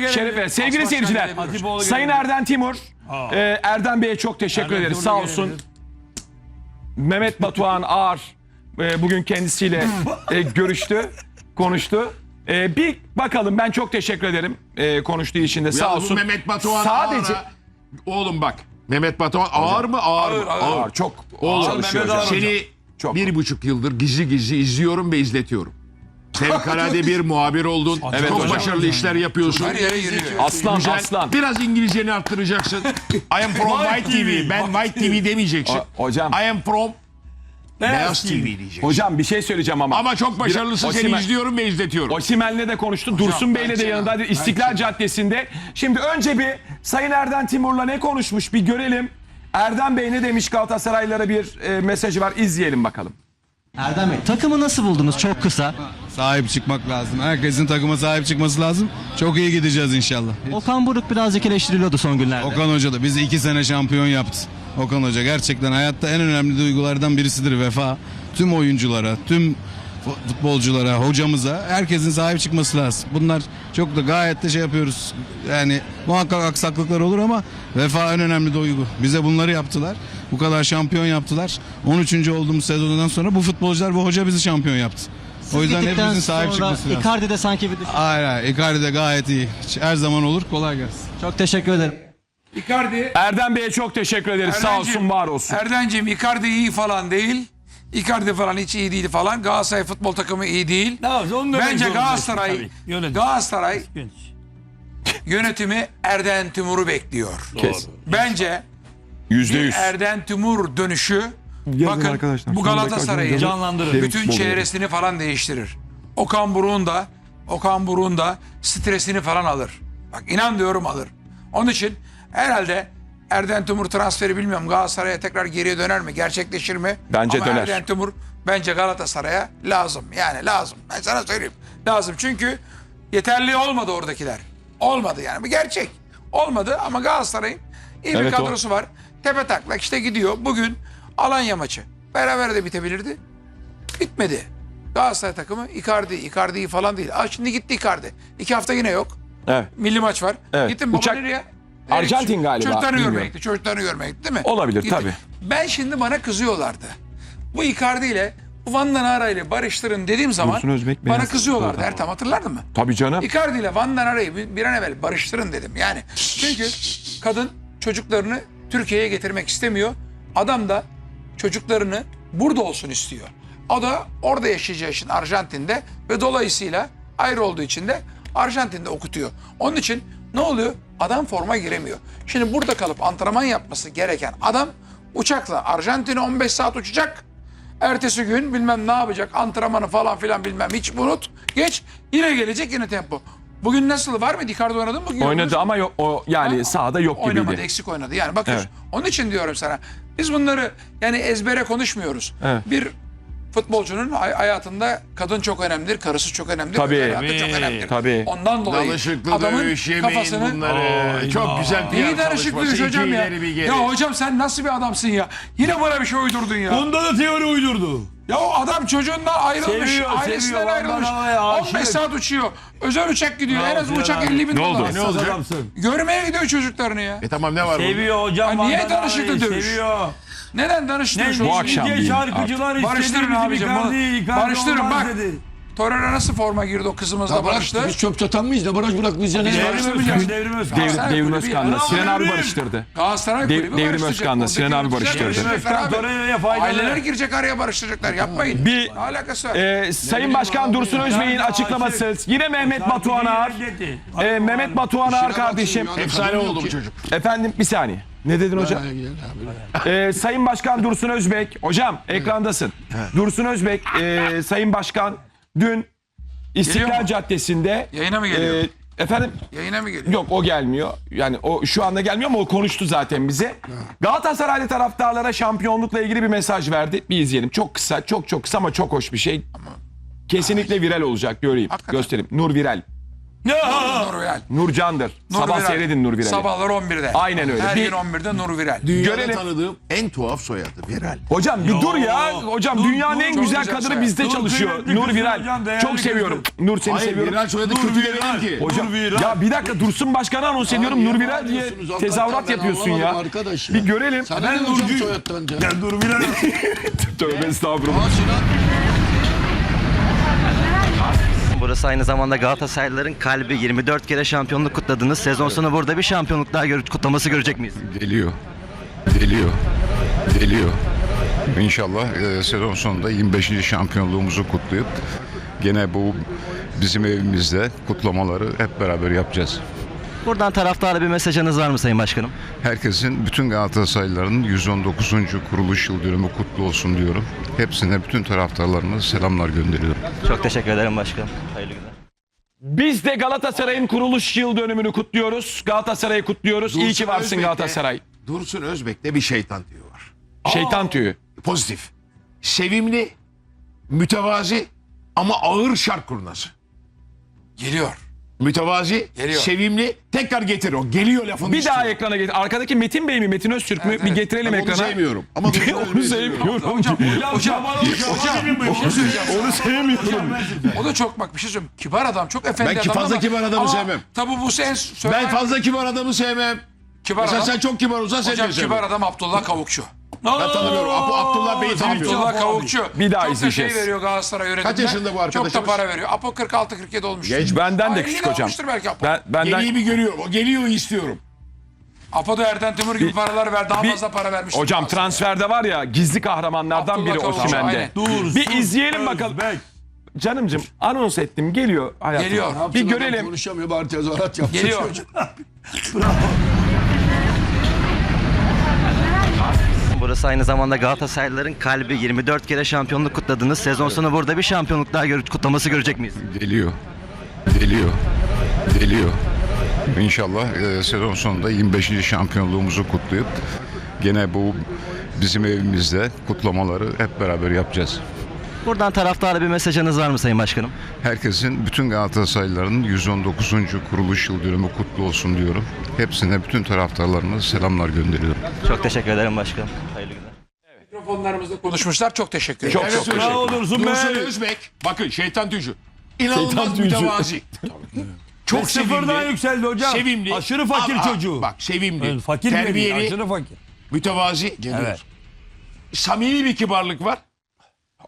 gelelim. Şerefe. Sevgili seyirciler. Hatipoğlu Sayın gelebilir. Erden Timur, e, Erdem Bey'e çok teşekkür Erdem ederiz. Timur Sağ olsun. Mehmet Batuhan Ağar e, bugün kendisiyle e, görüştü, konuştu. E, bir bakalım ben çok teşekkür ederim e, konuştuğu için de sağ Ya bu olsun. Mehmet Batuhan Sadece Ağar'a- Oğlum bak. Mehmet Batuhan ağır mı ağır, mı? Ağır, Ağar, çok Oğlum çalışıyor Mehmet hocam. Ağar. seni Çok. bir buçuk yıldır gizli gizli izliyorum ve izletiyorum. Fevkalade bir muhabir oldun. Evet Çok hocam. başarılı işler yapıyorsun. Her yere giriyor. Aslan Güzel. aslan. Biraz İngilizceni arttıracaksın. I am from White TV. Ben White TV demeyeceksin. O- hocam. I am from Beyaz TV diyeceksin. Hocam bir şey söyleyeceğim ama. Ama çok başarılısın. Seni Osimhen- izliyorum ve izletiyorum. Osimen'le de konuştu. Dursun Bey'le de yanındaydı. İstiklal Caddesi'nde. Şimdi önce bir Sayın Erden Timur'la ne konuşmuş bir görelim. Erdem Bey ne demiş Galatasaraylara bir e, mesajı var. İzleyelim bakalım. Erdem Bey takımı nasıl buldunuz çok kısa? Sahip çıkmak lazım. Herkesin takıma sahip çıkması lazım. Çok iyi gideceğiz inşallah. Okan Buruk birazcık eleştiriliyordu son günlerde. Okan Hoca da bizi iki sene şampiyon yaptı. Okan Hoca gerçekten hayatta en önemli duygulardan birisidir vefa. Tüm oyunculara, tüm futbolculara, hocamıza herkesin sahip çıkması lazım. Bunlar çok da gayet de şey yapıyoruz. Yani muhakkak aksaklıklar olur ama vefa en önemli duygu. Bize bunları yaptılar. Bu kadar şampiyon yaptılar. 13. olduğumuz sezondan sonra bu futbolcular bu hoca bizi şampiyon yaptı. O yüzden hepimizin sahip çıkması lazım. Icardi de sanki bir düşün- Hayır hayır. Icardi de gayet iyi. Her zaman olur. Kolay gelsin. Çok teşekkür ederim. Icardi. Erdem Bey'e çok teşekkür ederiz. Sağ Erden'cim, olsun, var olsun. Erden'cim Icardi iyi falan değil. Icardi falan hiç iyi değil falan. Galatasaray futbol takımı iyi değil. Ne yapacağız? Onu demek Bence zorundasın Galatasaray tabii. Yönetim. Galatasaray yönetimi Erden Timur'u bekliyor. Kes. Bence Yüzde bir yüz. Erden Timur dönüşü bakın bu Galatasaray'ın Canlandırır. bütün çevresini falan değiştirir. Okan Buruk'un da Okan Buruk'un da stresini falan alır. Bak inan diyorum alır. Onun için herhalde Erden Timur transferi bilmiyorum Galatasaray'a tekrar geriye döner mi? Gerçekleşir mi? Bence Ama döner. Erden Timur bence Galatasaray'a lazım. Yani lazım. Ben sana söyleyeyim. Lazım çünkü yeterli olmadı oradakiler. Olmadı yani. Bu gerçek. Olmadı ama Galatasaray'ın iyi bir Evet, o. kadrosu var. Tepe taklak işte gidiyor. Bugün Alanya maçı. Beraber de bitebilirdi. Bitmedi. Galatasaray takımı Icardi, Icardi falan değil. Aa, şimdi gitti Icardi. İki hafta yine yok. Evet. Milli maç var. Evet. Gittim baba Uçak- nereye? Arjantin galiba, Çocuklarını bilmiyorum. görmeye gitti. Çocuklarını görmeye gitti değil mi? Olabilir, Gitti. tabii. Ben şimdi bana kızıyorlardı. Bu Icardi ile Van Nara ile barıştırın dediğim zaman Dursun Özbek bana beyaz kızıyorlardı. Ertem hatırlardın mı? Tabii canım. Icardi ile Van Nara'yı bir, bir an evvel barıştırın dedim. Yani çünkü kadın çocuklarını Türkiye'ye getirmek istemiyor. Adam da çocuklarını burada olsun istiyor. O da orada yaşayacağı için Arjantin'de ve dolayısıyla ayrı olduğu için de Arjantin'de okutuyor. Onun için ne oluyor? Adam forma giremiyor. Şimdi burada kalıp antrenman yapması gereken adam uçakla Arjantin'e 15 saat uçacak. Ertesi gün bilmem ne yapacak antrenmanı falan filan bilmem hiç unut. Geç yine gelecek yine tempo. Bugün nasıl var mı? Icardi oynadı mı? Bugün Oynadı ama yok, o yani Ha? sahada yok Oynamadı, gibiydi. eksik oynadı. Yani bakıyorsun. Evet. Onun için diyorum sana. Biz bunları yani ezbere konuşmuyoruz. Evet. Bir futbolcunun hay- hayatında kadın çok önemlidir, karısı çok önemlidir. Tabii. özel hayatı çok önemlidir. Tabii. Ondan dolayı Danışıklı adamın dövüş yemeyin kafasını... bunları. Çok güzel İyi PR danışıklı çalışması. dövüş hocam ya. ileri bir geri. Ya hocam sen nasıl bir adamsın ya? Yine bana bir şey uydurdun ya. Bunda da teori uydurdu. Ya o adam çocuğundan ayrılmış, Seviyor, ailesinden ayrılmış. Vallahi ya, 15 aşık. saat uçuyor. Özel uçak gidiyor. en az uçak Sinan 50 bin Ne oldu? dolar. Ne olacak? Adamsın. Görmeye gidiyor çocuklarını ya. E tamam ne var bunda? Seviyor hocam. Ya niye Van danışıklı Dana'yı dövüş? Seviyor. Neden danıştırıyorsun? Ne Bu akşam değil şarkıcılar istedi Barıştırın abicim, Icardi, barıştırın, olmaz bak. dedi. Torreira nasıl forma girdi o kızımızla bırak barıştı? biz çöp çatan mıyız da baraj bırak biz ya ne Devrim Özkan, Devrim Özkan. Devrim, Galatasaray Devrim kulübü Özkan'la ya. Sinan abi Devrim. barıştırdı. Galatasaray Dev- kulübü Devrim barıştıracak. Özkan'la Sinan abi barıştırdı. Özkan abi. Torreira'ya faydalı. Aileler girecek araya barıştıracaklar. Yapmayın. Bir- Ne alakası var? Ee, Sayın Başkan Dursun Özbey'in açıklaması. Yine Mehmet Batuhan Ağar. Ee, Mehmet Batuhan Ağar kardeşim. Efsane oldu bu çocuk. Efendim bir saniye. Ne dedin hocam? Ee, Sayın Başkan Dursun Özbek. Hocam ekrandasın. Dursun Özbek, e, Sayın Başkan dün İstiklal mu? Caddesi'nde. Yayına mı geliyor? e, efendim Yayına mı geliyor? Yok o gelmiyor. Yani o şu anda gelmiyor ama o konuştu zaten bize. Galatasaraylı taraftarlara şampiyonlukla ilgili bir mesaj verdi. Bir izleyelim. Çok kısa, çok çok kısa ama çok hoş bir şey. Kesinlikle viral olacak göreyim. Hakikaten. Göstereyim. Nur Viral. Ya. Nur Viral. Nurcan'dır. Nur Sabah Viral. seyredin Nur Viral'i. Sabahlar 11'de. Aynen öyle. Her Bir- gün 11'de Nur Viral. Dünyada Görelim. tanıdığım en tuhaf soyadı Viral. Hocam bir dur ya. Hocam dur, dünyanın dur, en çok güzel güzel kadını soyad. bizde Dur, çalışıyor. kıymetli Nur kızım Viral. hocam, değerli Çok seviyorum. Nur seni Hayır seviyorum. Viral soyadı Nur kötü Viral. ki. Hocam Nur Viral. ya bir dakika Dursun Başkan'ı anons ediyorum. Nur Viral diye hakikaten tezahürat ben yapıyorsun ya. anlamadım arkadaş ya. Bir görelim. Sana Ben ne hocam Nurcu- canım? Ya dur Bilal. Tövbe estağfurullah. Sinan. Burası aynı zamanda Galatasaraylıların kalbi 24 kere şampiyonluk kutladınız. Sezon sonu burada bir şampiyonluk daha gör- kutlaması görecek miyiz? Geliyor. Geliyor. Geliyor. İnşallah e, sezon sonunda 25. şampiyonluğumuzu kutlayıp gene bu bizim evimizde kutlamaları hep beraber yapacağız. Buradan taraftara bir mesajınız var mı Sayın Başkanım? Herkesin, bütün Galatasaraylıların 119. kuruluş yıl dönümü kutlu olsun diyorum. Hepsine, bütün taraftarlarına selamlar gönderiyorum. Çok teşekkür ederim başkanım. Biz de Galatasaray'ın kuruluş yıl dönümünü kutluyoruz. Galatasaray'ı kutluyoruz. İyi ki varsın Özbek'te- Galatasaray. Dursun Özbek'te bir şeytan diyor var. Şeytan tüyü. Pozitif. Sevimli, mütevazi ama ağır şark kurnazı. Geliyor. Mütevazi, Geliyor. sevimli. Tekrar getir o. Geliyor lafını Bir daha istiyor. ekrana getir. Arkadaki Metin Bey mi? Metin Öztürk mü? Bir getirelim Ben onu ekrana. sevmiyorum. Ama Onu sevmiyorum. Hocam, hocam, Hocam. şey söyleyeceğim. Onu sevmiyorum. O da çok bak bir şey söyleyeyim. Kibar adam, çok efendi Ben ki adam fazla ama- kibar adamı ama sevmem. Tabii bu sen söyler. Ben fazla kibar adamı sevmem. Kibar Mesela adam. sen çok kibar olsan sen Hocam kibar adam Abdullah Kavukçu. Ben tanımıyorum. Ab- Abdullah Bey'i tanımıyorum. Abdullah Kavukçu. Bir daha çok da izleyeceğiz. şey veriyor Galatasaray yönetimine. Kaç yaşında bu Çok arkadaşımız? da para veriyor. Apo 46-47 olmuş. Genç. Benden de küçük hocam. belki Apo. Ben, benden Geliği bir görüyorum. O geliyor istiyorum. Apo da Erden Timur gibi paralar ver. Daha bir- fazla para vermiş. Hocam transferde var ya gizli kahramanlardan Abdullah biri Kavukçu, Osimhen'de. Dur. Bir izleyelim bakalım. Özbek. Canımcım anons ettim. Geliyor hayatım. Geliyor. Bir adam, görelim. Konuşamıyor bari tezahürat yapsın. Geliyor. çocuk. Burası aynı zamanda Galatasaraylıların kalbi 24 kere şampiyonluk kutladınız. Sezon sonu burada bir şampiyonluk daha gör- kutlaması görecek miyiz? Geliyor. Geliyor. Geliyor. İnşallah e, sezon sonunda 25. şampiyonluğumuzu kutlayıp gene bu bizim evimizde kutlamaları hep beraber yapacağız. Buradan taraftara bir mesajınız var mı Sayın Başkanım? Herkesin, bütün Galatasaraylıların 119. kuruluş yıl dönümü kutlu olsun diyorum. Hepsine, bütün taraftarlarına selamlar gönderiyorum. Çok teşekkür ederim başkanım. Mikrofonlarımızda konuşmuşlar. Çok teşekkür ederim. Çok çok teşekkür Bravo Dursun. Özbek. Bakın şeytan tücü. İnanılmaz Şeytan mütevazi. Çok Sıfırdan sevimli. yükseldi hocam. Sevimli. Aşırı fakir Ama- çocuğu. Bak sevimli. Evet, fakir değil, terbiyeli, aşırı fakir. mütevazi. Evet. Samimi bir kibarlık var.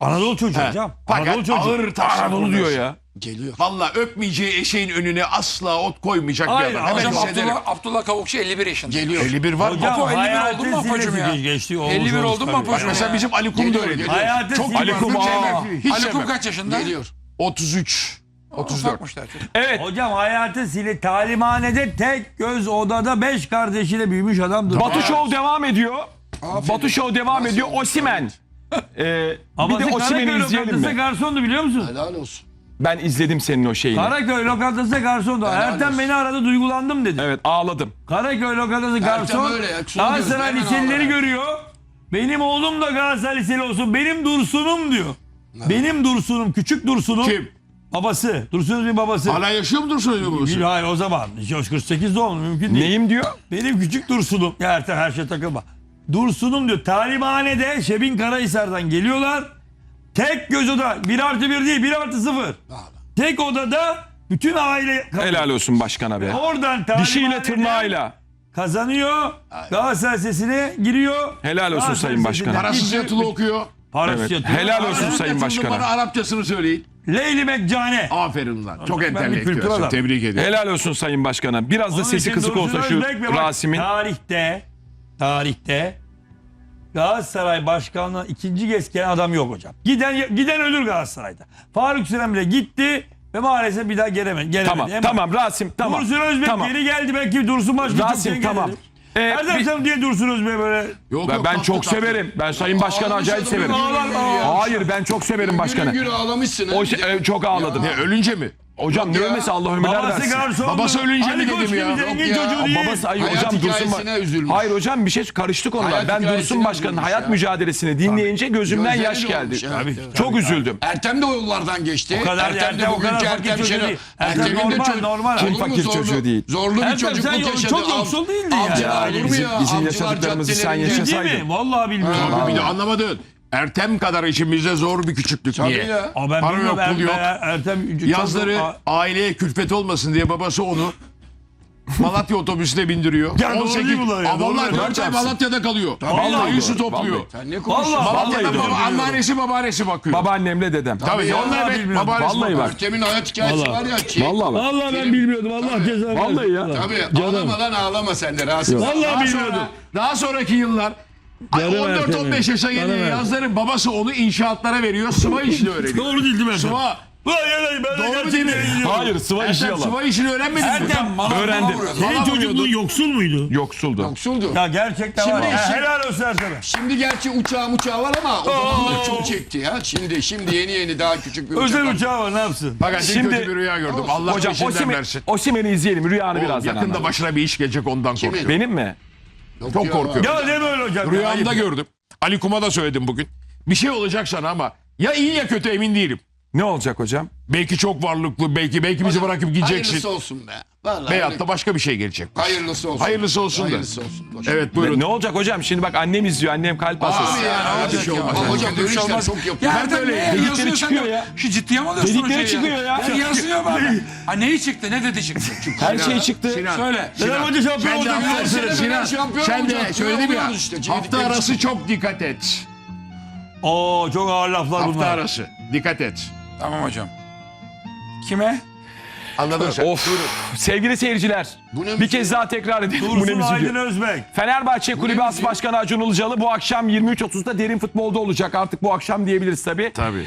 Anadolu çocuğu hocam. Anadolu Fakat çocuğu. ağır taşlar Anadolu diyor ya. Geliyor. Valla öpmeyeceği eşeğin önüne asla ot koymayacak Hayır, bir adam. Hemen Hocam hissederim. Abdullah, Abdullah Kavukçu 51 yaşında. Geliyor. 51 var mı? Hocam Apo 51 hayatın oldun mu Apo'cum ya? sinesi geçti. olmuş 51 olmuş oldun mu tabii. Apo'cum Mesela bizim Ali Kum da öyle. geliyor. Hayatın Çok Ali Kum, aa. Hiç Ali Kum sevmem. kaç yaşında? Geliyor. 33. 34. Ufakmışlar çocuk. Evet. Hocam hayatı sili talimhanede tek göz odada beş kardeşiyle büyümüş adamdır. Batu Show devam ediyor. Batu Show devam ediyor. Osimen. Ee, bir de Osimen'i Karaköy izleyelim mi? garsondu biliyor musun? Helal olsun. Ben izledim senin o şeyini. Karaköy. Helal Ertem olsun. beni aradı duygulandım dedi. Evet ağladım. Karaköy lokantası garson öyle ya, kusura Galatasaray diyoruz, hemen liselileri ağlar. görüyor. Benim oğlum da Galatasaray liseli olsun. Benim Dursun'um diyor. Benim Dursun'um, küçük Dursun'um. Kim? Babası. Dursun'un bir babası. Hala yaşıyor mu Dursun Özbek babası? Bir hayır o zaman. 48 doğumlu mümkün değil. Neyim diyor? Benim küçük Dursun'um. Ya Ertem her şey takılma. Dursun'um diyor. Talimhanede Şebin Karahisar'dan geliyorlar. Tek göz oda. 1 artı 1 değil 1 artı 0. Tek odada bütün aile. Helal olsun başkana be. Oradan Dişiyle talimhaneden tırnağıyla. kazanıyor. Galatasaray sesine giriyor. Helal olsun Galatasaray Sayın Başkan. sesine Parasız gidiyor. yatılı okuyor. Parasız Evet. yatılı. Helal olsun Sayın yatılı Başkan'a. Bana Arapçasını söyleyin. Leyli Meccane. Aferin lan. Çok Ben bir kültür. Tebrik ediyorum. Helal olsun Sayın Başkan'a. Biraz da Onun sesi için kısık Dursun olsa şu Özbek ve bak, Rasim'in. Tarihte, tarihte Galatasaray başkanlığına ikinci kez gelen adam yok hocam. Giden giden ölür Galatasaray'da. Faruk Süren bile gitti ve maalesef bir daha gelemedi. gelemedi. Tamam Hemen. tamam Rasim tamam. Dursun Özbek tamam. geri geldi belki Dursun Başkan Rasim tamam. gelir. Ee, Erdem bir- sen diye Dursun Özbek böyle Yok, ben, yok, ben çok tatlı. severim. Ben Sayın Başkan'ı acayip severim. gülüyor ya. Hayır ben çok severim başkanı. Gülü gülü ağlamışsın. O şey- e, çok ağladım. Ne ölünce mi? Hocam ne Yok ya. ölmesi Allah ömürler Babası versin. garson. Babası ölünce mi dedim ya? Yok ya. çocuğu değil. Babası ay Hayat hocam Dursun hikayesine Ba- üzülmüş. Hayır hocam bir şey karıştı konular. Hayat ben hikayesine Dursun Başkan'ın üzülmüş hayat ya. mücadelesini dinleyince gözümden Gözleri yaş geldi. evet, evet. Çok üzüldüm. Ertem de o yollardan geçti. O kadar Ertem de Ertem o kadar fakir Ertem çocuğu Şener. değil. Ertem Ertem'in de normal, çocuk- normal. Olur mu fakir zorlu- çocuğu değil? Zorlu bir Ertem, çocukluk sen yo- yaşadı. çok Av- yoksul değildin avcılar ya. olur mu Bizim- ya? bizim Avcılar yaşadıklarımızı sen caddelerinde- yaşa- Değil mi? Yaşasaydın. Vallahi bilmiyorum. Bir de anlamadın. Ertem kadar içimizde zor bir küçüklük Tabii niye? ya. Aa, ben Para bilmiyorum. yok, pul yok. Er- Ertem Yazları Aa, aileye külfet olmasın diye babası onu Malatya otobüsüne bindiriyor. Ya doğru değil mi lan ya? Doğru vallahi değil. dört ay Malatya'da kalıyor. Vallahi Ayısı doğru, topluyor. vallahi. Sen ne konuşuyorsun? Vallahi Malatya'da vallahi baba, doğru. anneannesi babaannesi bakıyor. Babaannemle dedem. Tabii ya, onlar evet bilmiyorum. babaannesi Vallahi bakıyor. bak. Ertem'in hayat hikayesi Vallahi. var ya. Ki, Vallahi bak. Vallahi ben bilmiyordum. Allah ceza versin. Vallahi ya. Tabii ağlama lan ağlama sen de Rasim. Vallahi Daha bilmiyordum. sonra, daha sonraki yıllar 14-15 yaşa geliyor Canım yazları babası onu inşaatlara veriyor. Sıva işini öğreniyor. Doğru değil değil mi Ertem? Sıva. Ulan yalan ben de Doğru değil mi? Hayır sıva işi Ertem yalan. sıva işini öğrenmedin mi? Ertem Öğrendim. senin çocukluğun yoksul muydu? Yoksuldu. Yoksuldu. Ya gerçekten Şimdi var. ya. işin- Helal olsun Ertem'e. Şimdi gerçi uçağı uçağı var ama o zamanlar çok çekti ya. Şimdi şimdi yeni yeni daha küçük bir uçak. Özel var. uçağı var ne yapsın? Fakat Şimdi- Şimdi, kötü bir rüya gördüm. Allah Hocam peşinden versin. Osimhen'i izleyelim rüyanı Oğlum, birazdan yakında anlat. başına bir iş gelecek ondan korkuyorum. Benim mi? Yok Çok ya. korkuyorum. Ya deme öyle hocam. Rüyamda Ayıp. gördüm. Ali Kum'a da söyledim bugün. Bir şey olacak sana ama ya iyi ya kötü emin değilim. Ne olacak hocam? Belki çok varlıklı, belki belki bizi bırakıp gideceksin. Hayırlısı olsun be. Vallahi Veyahut da başka bir şey gelecek. hayırlısı olsun. Hayırlısı olsun da. Hayırlısı olsun. Boş ver. Evet buyurun. Ne olacak hocam? Şimdi bak annem izliyor. Annem kalp hastası. Abi ya, ne olacak şey olmaz. Ama hocam bir böyle şey işler olmaz. çok yapıyor. Ya Ertem böyle ne dedikleri yazıyor sen çıkıyor de? ya. Şu ciddiye mi alıyorsun Dedikleri hocayı çıkıyor ya. Ya yazıyor bak. Ha neyi çıktı? Ne dedi çıktı? Her şey çıktı. Sinan. Söyle. Hoca şampiyon Sen de olacak? Fener Sinan. şampiyon Sen olacak. de söyledim ya. Oluyoruz işte. Hafta arası çok dikkat et. Oo çok ağır laflar Hafta bunlar. arası. Dikkat et. Tamam hocam. Kime? Anladın sen. Of. Sevgili seyirciler. Bu ne Bir kez daha tekrar edelim. Bu ne Dursun? Aydın Özbek. Fenerbahçe Kulübü As? Başkanı Acun Ilıcalı bu akşam 23.30'da derin futbolda olacak. Artık bu akşam diyebiliriz tabii. Tabii.